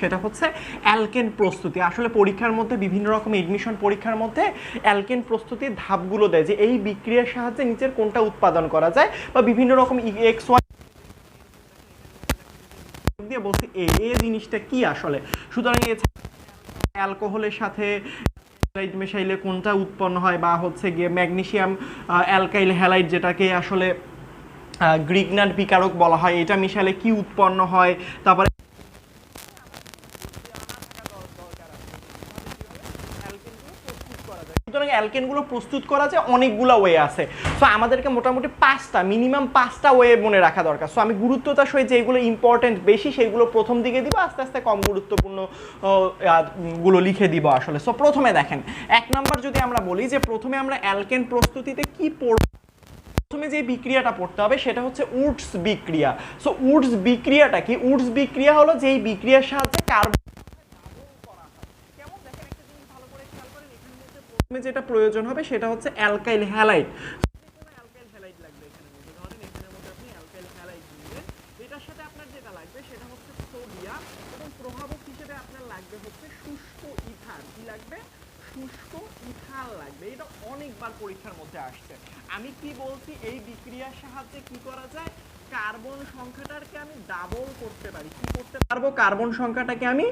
সেটা হচ্ছে অ্যালকেন প্রস্তুতি। আসলে পরীক্ষার মধ্যে বিভিন্ন রকম এডমিশন পরীক্ষার মধ্যে অ্যালকেন প্রস্তুতির ধাপগুলো দেয় যে এই বিক্রিয়ার সাহায্যে নিচের কোনটা উৎপাদন করা যায় বা বিভিন্ন রকম এক্স ওয়াই দিয়ে বলছি এ এ জিনিসটা কি আসলে? সুতরাং এছাড়া অ্যালকোহলের সাথে হ্যালাইড মেশাইলে কোনটা উৎপন্ন হয় বা হচ্ছে গিয়ে ম্যাগনেশিয়াম অ্যালকাইল হ্যালাইড যেটাকে আসলে গ্রিগনাট বিকারক বলা হয়, এটা মিশালে কি উৎপন্ন হয়? তারপরে সুতরাং অ্যালকেনগুলো প্রস্তুত করা যায় অনেকগুলো ওয়ে আছে। সো আমাদেরকে মোটামুটি পাঁচটা মিনিমাম পাঁচটা ওয়ে মনে রাখা দরকার। সো আমি গুরুত্বতার সহিত যেগুলো ইম্পর্টেন্ট বেশি, সেইগুলো প্রথম দিকে দিব, আস্তে আস্তে কম গুরুত্বপূর্ণগুলো লিখে দিব আসলে। সো প্রথমে দেখেন, এক নাম্বার যদি আমরা বলি যে প্রথমে আমরা অ্যালকেন প্রস্তুতিতে কি পড়ব, প্রথমে যে বিক্রিয়াটা পড়তে হবে সেটা হচ্ছে উডস বিক্রিয়া। সো উডস বিক্রিয়াটা কি? উডস বিক্রিয়া হলো যেই বিক্রিয়ার সাহায্যে কার্বন প্রথমে যেটা প্রয়োজন হবে সেটা হচ্ছে অ্যালকাইল হ্যালাইড এটার সাথে আপনার যেটা লাগবে সেটা হচ্ছে সোডিয়াম এবং প্রভাবক হিসেবে আপনার লাগবে হচ্ছে শুষ্ক ইথার কি লাগবে শুষ্ক ইথার লাগবে। এটা অনেকবার পরীক্ষার মধ্যে আসছে। আমি কি বলছি? এই বিক্রিয়ার সাহায্যে কি করা যায়? কার্বন সংখ্যাটাকে আমি ডাবল করতে পারি। কি করতে পারব? কার্বন সংখ্যাটাকে আমি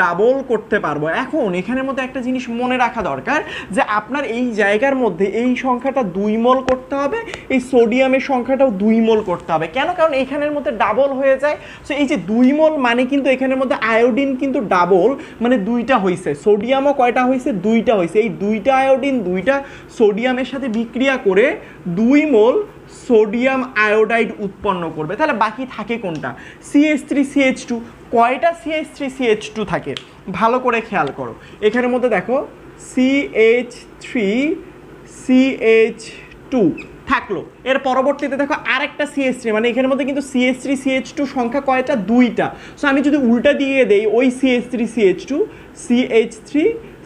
ডাবল করতে পারব। এখন এখানের মধ্যে একটা জিনিস মনে রাখা দরকার যে আপনার এই জায়গার মধ্যে এই সংখ্যাটা দুই মোল করতে হবে, এই সোডিয়ামের সংখ্যাটাও দুই মোল করতে হবে। কেন? কারণ এইখানের মধ্যে ডাবল হয়ে যায়। সো এই যে দুই মোল মানে কিন্তু এখানের মধ্যে আয়োডিন কিন্তু ডাবল মানে দুইটা হয়েছে সোডিয়ামও কয়টা হয়েছে দুইটা হয়েছে এই দুইটা আয়োডিন দুইটা সোডিয়ামের সাথে বিক্রিয়া করে দুই মোল সোডিয়াম আয়োডাইড উৎপন্ন করবে তাহলে বাকি থাকে কোনটা সিএইচ থ্রি সিএইচ টু কয়টা সিএইচ থ্রি সিএইচ টু থাকে ভালো করে খেয়াল করো এখানের মধ্যে দেখো সিএইচ থ্রি সিএইচ টু থাকল এর পরবর্তীতে দেখো আরেকটা সিএস থ্রি মানে এখানের মধ্যে কিন্তু সিএস থ্রি সিএইচ টু সংখ্যা কয়টা দুইটা সো আমি যদি উল্টা দিয়ে দেই ওই CS three CH two CH three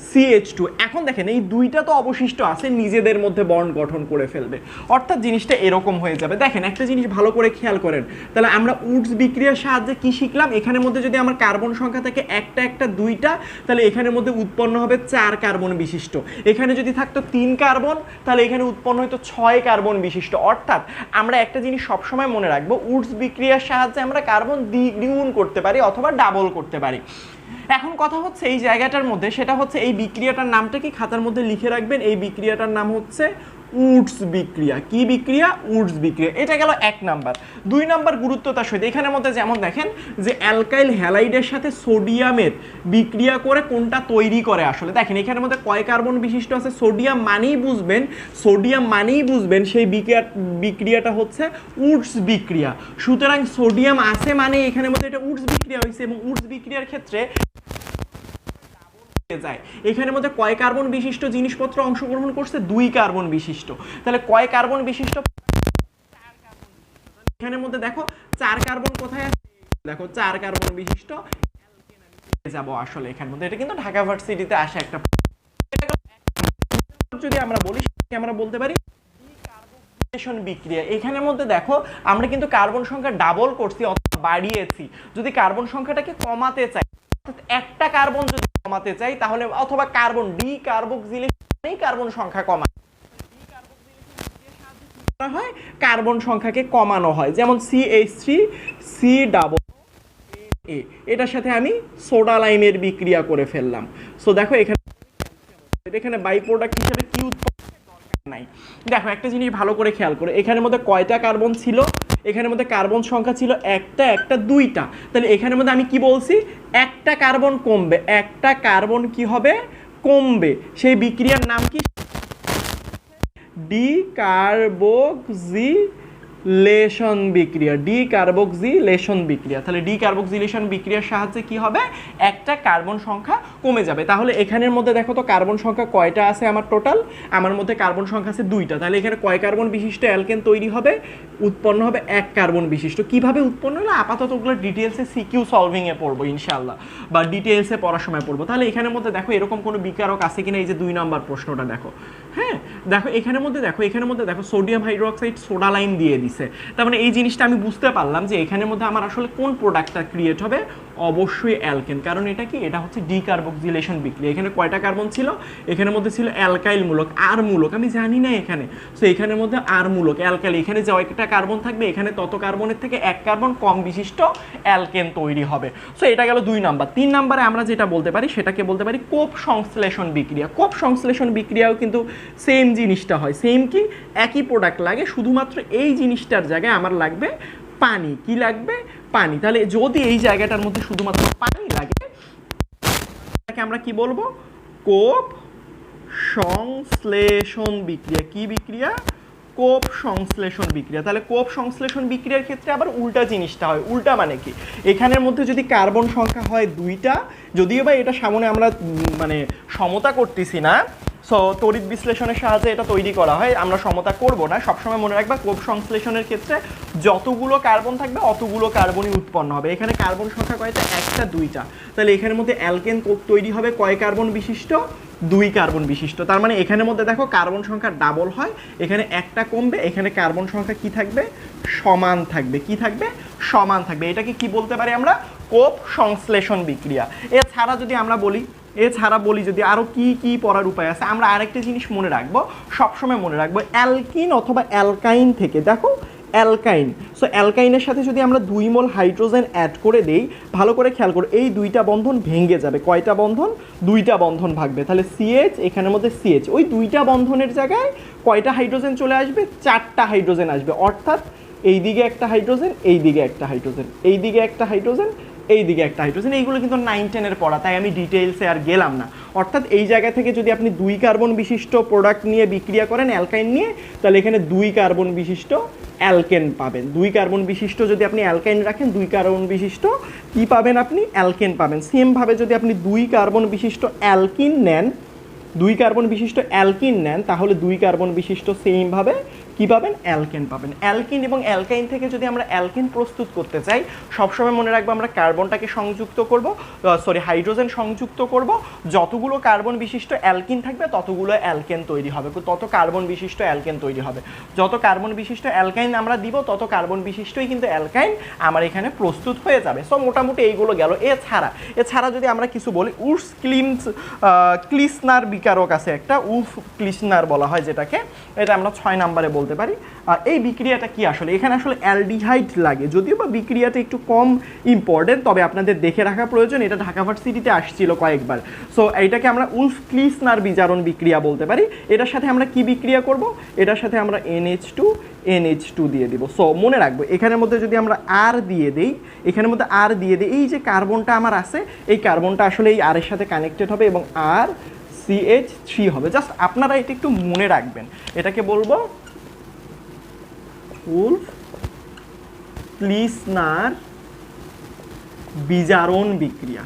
CH two এখন দেখেন, এই দুইটা তো অবশিষ্ট আছে, নিজেদের মধ্যে বন্ড গঠন করে ফেলবে। অর্থাৎ জিনিসটা এরকম হয়ে যাবে। দেখেন, একটা জিনিস ভালো করে খেয়াল করেন। তাহলে আমরা উডস বিক্রিয়ার সাহায্যে কি শিখলাম? এখানের মধ্যে যদি আমার কার্বন সংখ্যা থাকে একটা একটা, দুইটা, তাহলে এখানের মধ্যে উৎপন্ন হবে চার কার্বন বিশিষ্ট। এখানে যদি থাকতো তিন কার্বন, তাহলে এখানে উৎপন্ন হতো ছয় কার্বন বিশিষ্ট। অর্থাৎ আমরা একটা জিনিস সবসময় মনে রাখব, উডস বিক্রিয়ার সাহায্যে আমরা কার্বন দ্বিগুণ করতে পারি অথবা ডাবল করতে পারি। এখন কথা হচ্ছে এই জায়গাটার মধ্যে, সেটা হচ্ছে এই বিক্রিয়াটার নামটা কি? খাতার মধ্যে লিখে রাখবেন, এই বিক্রিয়াটার নাম হচ্ছে উডস বিক্রিয়া। কি বিক্রিয়া? উডস বিক্রিয়া। এটা গেল এক নাম্বার। দুই নাম্বার গুরুত্বতার সহিত, এখানের মধ্যে যেমন দেখেন যে অ্যালকাইল হ্যালাইডের সাথে সোডিয়ামের বিক্রিয়া করে কোনটা তৈরি করে আসলে। দেখেন, এখানের মধ্যে কয় কার্বন বিশিষ্ট আছে? সোডিয়াম মানেই বুঝবেন, সোডিয়াম মানেই বুঝবেন সেই বিক্রিয়া, বিক্রিয়াটা হচ্ছে উডস বিক্রিয়া। সুতরাং সোডিয়াম আছে মানে এখানের মধ্যে এটা উডস বিক্রিয়া হয়েছে এবং উডস বিক্রিয়ার ক্ষেত্রে যায়। এখানের মধ্যে কয় কার্বন বিশিষ্ট জিনিসপত্র অংশগ্রহণ করছে? দুই কার্বন বিশিষ্ট। তাহলে কয় কার্বন বিশিষ্ট? এখানের মধ্যে দেখো, চার কার্বন কোথায় আছে? দেখো, চার কার্বন বিশিষ্ট। যাব আসলে এখানের মধ্যে। এটা কিন্তু ঢাকা ভার্সিটিতে আসে একটা যদি আমরা বলি আমরা বলতে পারি বিক্রিয়া। এখানের মধ্যে দেখো, আমরা কিন্তু কার্বন সংখ্যা ডাবল করছি অথবা বাড়িয়েছি। যদি কার্বন সংখ্যাটাকে কমাতে চাই একটা কার্বন যদি কমাতে চাই, তাহলে অথবা কার্বন ডি কার্বক্সিলেশন কার্বন সংখ্যা কমা করা হয়, কার্বন সংখ্যাকে কমানো হয়। যেমন C H three C double A এটার সাথে আমি সোডা লাইমের বিক্রিয়া করে ফেললাম। সো দেখো এখানে এখানে বাই প্রোডাক্ট হিসেবে কি উৎপন্ন নাই। দেখো, একটা জিনিস ভালো করে খেয়াল করে। এখানের মধ্যে কয়টা কার্বন ছিল? এখানের মধ্যে কার্বন সংখ্যা ছিল একটা একটা দুইটা। তাহলে এখানের মধ্যে আমি কি বলছি? একটা কার্বন কমবে। একটা কার্বন কি হবে? কমবে। সেই বিক্রিয়ার নাম কি? ডিকার্বক্সিলেশন বিক্রিয়া ডিকার্বক্সিলেশন বিক্রিয়া। তাহলে ডিকার্বক্সিলেশন বিক্রিয়ার সাহায্যে কি হবে? একটা কার্বন সংখ্যা কমে যাবে। তাহলে এখানের মধ্যে দেখো তো কার্বন সংখ্যা কয়টা আছে আমার টোটাল আমার মধ্যে কার্বন সংখ্যা আছে দুইটা। তাহলে এখানে কয় কার্বন বিশিষ্ট অ্যালকেন তৈরি হবে? উৎপন্ন হবে এক কার্বন বিশিষ্ট। কীভাবে উৎপন্ন হলো? আপাতত ওগুলো ডিটেলসে সিকিউ সলভিংয়ে পড়ব ইনশাল্লাহ বা ডিটেলসে পড়ার সময় পড়ব। তাহলে এখানের মধ্যে দেখো এরকম কোনো বিকারক আছে কিনা? এই যে দুই নম্বর প্রশ্নটা দেখো। হ্যাঁ দেখো এখানের মধ্যে, দেখো এখানের মধ্যে, দেখো সোডিয়াম হাইড্রোক্সাইড সোডা লাইন দিয়ে দিছে। তার মানে এই জিনিসটা আমি বুঝতে পারলাম যে এখানের মধ্যে আমার আসলে কোন প্রোডাক্টটা ক্রিয়েট হবে অবশ্যই অ্যালকেন। কারণ এটা কি? এটা হচ্ছে ডিকার্বক্সিলেশন বিক্রিয়া। এখানে কয়টা কার্বন ছিল? এখানের মধ্যে ছিল অ্যালকাইল মূলক আর মূলক আমি জানি না এখানে। সো এখানের মধ্যে আর মূলক অ্যালকাইল। এখানে যে একটা কার্বন থাকবে, এখানে তত কার্বনের থেকে এক কার্বন কম বিশিষ্ট অ্যালকেন তৈরি হবে। সো এটা গেল দুই নাম্বার। তিন নাম্বারে আমরা যেটা বলতে পারি, সেটাকে বলতে পারি কোপ সংশ্লেষণ বিক্রিয়া। কোপ সংশ্লেষণ বিক্রিয়াও কিন্তু সেম জিনিসটা হয়। সেম কি? একই প্রোডাক্ট লাগে, শুধুমাত্র এই জিনিসটার জায়গায় আমার লাগবে পানি, কি লাগবে? পানি। তাহলে যদি এই জায়গাটার মধ্যে শুধুমাত্র পানি লাগে, তাকে আমরা কি বলব? কোপ সংশ্লেষণ বিক্রিয়া। কি বিক্রিয়া? কোপ সংশ্লেষণ বিক্রিয়া। তাহলে কোপ সংশ্লেষণ বিক্রিয়ার ক্ষেত্রে আবার উল্টা জিনিসটা হয়। উল্টা মানে কি? এখানের মধ্যে যদি কার্বন সংখ্যা হয় দুইটা, যদিও বা এটা সামনে আমরা মানে সমতা করতেছি না সো তড়িৎ বিশ্লেষণের সাহায্যে এটা তৈরি করা হয়। আমরা সমতা করব না। সবসময় মনে রাখবা, কোপ সংশ্লেষণের ক্ষেত্রে যতগুলো কার্বন থাকবে, অতগুলো কার্বনই উৎপন্ন হবে। এখানে কার্বন সংখ্যা কয়টা? একটা, দুইটা। তাহলে এখানের মধ্যে অ্যালকেন কোপ তৈরি হবে। কয় কার্বন বিশিষ্ট? দুই কার্বন বিশিষ্ট। তার মানে এখানের মধ্যে দেখো কার্বন সংখ্যা ডাবল হয়। এখানে একটা কমবে। এখানে কার্বন সংখ্যা কি থাকবে? সমান থাকবে। কি থাকবে? সমান থাকবে। এটাকে কি বলতে পারি আমরা? কোপ সংশ্লেষণ বিক্রিয়া। এছাড়া যদি আমরা বলি এছাড়া বলি যদি আরও কি কি পড়ার উপায় আছে, আমরা আরেকটা জিনিস মনে রাখব, সবসময় মনে রাখব, অ্যালকিন অথবা অ্যালকাইন থেকে, দেখো, অ্যালকাইন। সো অ্যালকাইনের সাথে যদি আমরা দুই মোল হাইড্রোজেন অ্যাড করে দেই, ভালো করে খেয়াল করো, এই দুইটা বন্ধন ভেঙে যাবে। কয়টা বন্ধন? দুইটা বন্ধন ভাগবে। তাহলে সিএইচ এখানের মধ্যে সিএইচ ওই দুইটা বন্ধনের জায়গায় কয়টা হাইড্রোজেন চলে আসবে? চারটা হাইড্রোজেন আসবে। অর্থাৎ এই দিকে একটা হাইড্রোজেন এই দিকে একটা হাইড্রোজেন এই দিকে একটা হাইড্রোজেন এই দিকে একটা হাইড্রোজেন এইগুলো কিন্তু নাইন টেনের পড়া, তাই আমি ডিটেলসে আর গেলাম না। অর্থাৎ এই জায়গা থেকে যদি আপনি দুই কার্বন বিশিষ্ট প্রোডাক্ট নিয়ে বিক্রিয়া করেন অ্যালকাইন নিয়ে, তাহলে এখানে দুই কার্বন বিশিষ্ট অ্যালকেন পাবেন। দুই কার্বন বিশিষ্ট যদি আপনি অ্যালকাইন রাখেন, দুই কার্বন বিশিষ্ট কি পাবেন আপনি? অ্যালকেন পাবেন। সেমভাবে যদি আপনি দুই কার্বন বিশিষ্ট অ্যালকিন নেন, দুই কার্বন বিশিষ্ট অ্যালকিন নেন, তাহলে দুই কার্বন বিশিষ্ট সেমভাবে কি পাবেন? অ্যালকেন পাবেন। অ্যালকিন এবং অ্যালকাইন থেকে যদি আমরা অ্যালকেন প্রস্তুত করতে চাই, সবসময় মনে রাখব আমরা কার্বনটাকে সংযুক্ত করব সরি হাইড্রোজেন সংযুক্ত করব। যতগুলো কার্বন বিশিষ্ট অ্যালকিন থাকবে, ততগুলো অ্যালকেন তৈরি হবে। তত কার্বন বিশিষ্ট অ্যালকেন তৈরি হবে। যত কার্বন বিশিষ্ট অ্যালকাইন আমরা দিব, তত কার্বন বিশিষ্টই কিন্তু অ্যালকাইন আমার এখানে প্রস্তুত হয়ে যাবে। সো মোটামুটি এইগুলো গেল। এছাড়া এছাড়া যদি আমরা কিছু বলি, উর্স ক্লিমস ক্লিসনার বিকারক আছে একটা, উফ ক্লিসনার বলা হয় যেটাকে। এটা আমরা ছয় নাম্বারে বলতে পারি। আর এই বিক্রিয়াটা কি আসলে? এখানে আসলে অ্যালডিহাইড লাগে। যদিও বা বিক্রিয়াটা একটু কম ইম্পর্টেন্ট তবে আপনাদের দেখে রাখা প্রয়োজন। এটা ঢাকা ভার্সিটিতে আসছিল কয়েকবার। সো এইটাকে আমরা উলফ ক্লিসনার বিজারণ বিক্রিয়া বলতে পারি। এটার সাথে আমরা কি বিক্রিয়া করব? এটার সাথে আমরা এনএইচ টু এনএইচ টু দিয়ে দিব। সো মনে রাখব, এখানের মধ্যে যদি আমরা আর দিয়ে দেই, এখানের মধ্যে আর দিয়ে দিই, এই যে কার্বনটা আমার আছে, এই কার্বনটা আসলে এই আরের সাথে কানেক্টেড হবে এবং আর সিএইচ থ্রি হবে। জাস্ট আপনারা এটা একটু মনে রাখবেন। এটাকে বলব উলফ প্লিসনার বিজারণ বিক্রিয়া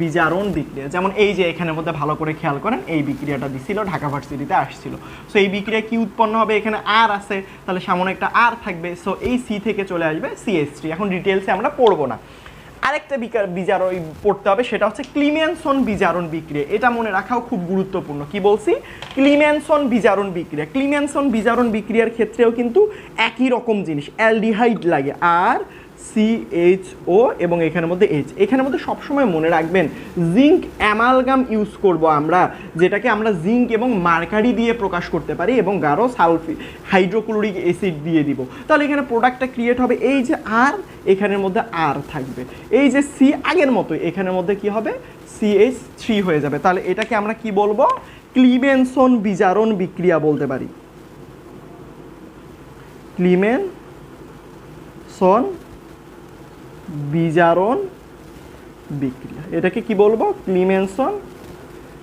বিজারণ বিক্রিয়া। যেমন এই যে এখানের মধ্যে ভালো করে খেয়াল করেন, এই বিক্রিয়াটা দিছিল, ঢাকা ভার্সিটিতে আসছিল। সো এই বিক্রিয়া কি উৎপন্ন হবে? এখানে আর আছে, তাহলে সামনে একটা আর থাকবে। সো এই সি থেকে চলে আসবে সিএস এখন ডিটেলসে আমরা পড়ব না। আরেকটা বিকার বিজারণ পড়তে হবে, সেটা হচ্ছে ক্লিমেনসন বিজারণ বিক্রিয়া। এটা মনে রাখাও খুব গুরুত্বপূর্ণ। কি বলছি? ক্লিমেনসন বিজারণ বিক্রিয়া। ক্লিমেনসন বিজারণ বিক্রিয়ার ক্ষেত্রেও কিন্তু একই রকম জিনিস, অ্যালডিহাইড লাগে। আর সি এইচ ও এবং এখানের মধ্যে এইচ এখানের মধ্যে সবসময় মনে রাখবেন জিঙ্ক অ্যামালগাম ইউজ করব আমরা, যেটাকে আমরা জিঙ্ক এবং মার্কারি দিয়ে প্রকাশ করতে পারি এবং গাঢ় সালফি হাইড্রোক্লোরিক অ্যাসিড দিয়ে দিব। তাহলে এখানে প্রোডাক্টটা ক্রিয়েট হবে এই যে আর এখানের মধ্যে আর থাকবে। এই যে সি আগের মতো এখানের মধ্যে কি হবে? সিএইচ থ্রি হয়ে যাবে। তাহলে এটাকে আমরা কি বলব? ক্লিমেনসন বিজারণ বিক্রিয়া বলতে পারি। ক্লিমেনসন বিজারণ বিক্রিয়া। এটাকে কি বলব? ক্লিমেনসন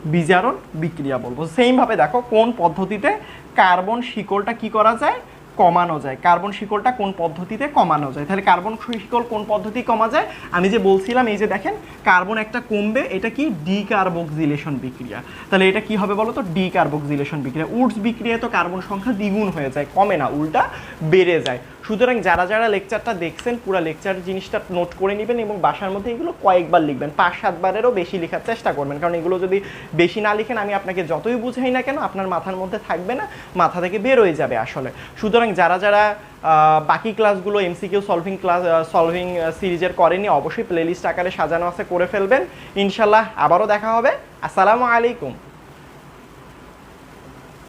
বিজারণ বিক্রিয়া বলব। সেমভাবে দেখো, কোন পদ্ধতিতে কার্বন শিকলটা কি করা যায়? কমানো যায়। কার্বন শিকলটা কোন পদ্ধতিতে কমানো যায়? তাহলে কার্বন শিকল কোন পদ্ধতি কমা যায়? আমি যে বলছিলাম, এই যে দেখেন, কার্বন একটা কমবে, এটা কি? ডিকার্বক্সিলেশন বিক্রিয়া। তাহলে এটা কি হবে বলো তো ডিকার্বক্সিলেশন বিক্রিয়া। উডস বিক্রিয়ায় তো কার্বন সংখ্যা দ্বিগুণ হয়ে যায়। কমে না, উল্টা বেড়ে যায়। সুতরাং যারা যারা লেকচারটা দেখছেন, পুরো লেকচার জিনিসটা নোট করে নেবেন এবং বাসার মধ্যে এগুলো কয়েকবার লিখবেন। পাঁচ সাতবারেরও বেশি লেখার চেষ্টা করবেন। কারণ এগুলো যদি বেশি না লিখেন, আমি আপনাকে যতই বুঝাই না কেন, আপনার মাথার মধ্যে থাকবে না, মাথা থেকে বের হয়ে যাবে আসলে। সুতরাং যারা যারা বাকি ক্লাসগুলো এমসিকিউ সলভিং ক্লাস সলভিং সিরিজের করেনি অবশ্যই প্লেলিস্ট আকারে সাজানো আছে, করে ফেলবেন। ইনশাল্লাহ আবারও দেখা হবে। আসসালামু আলাইকুম।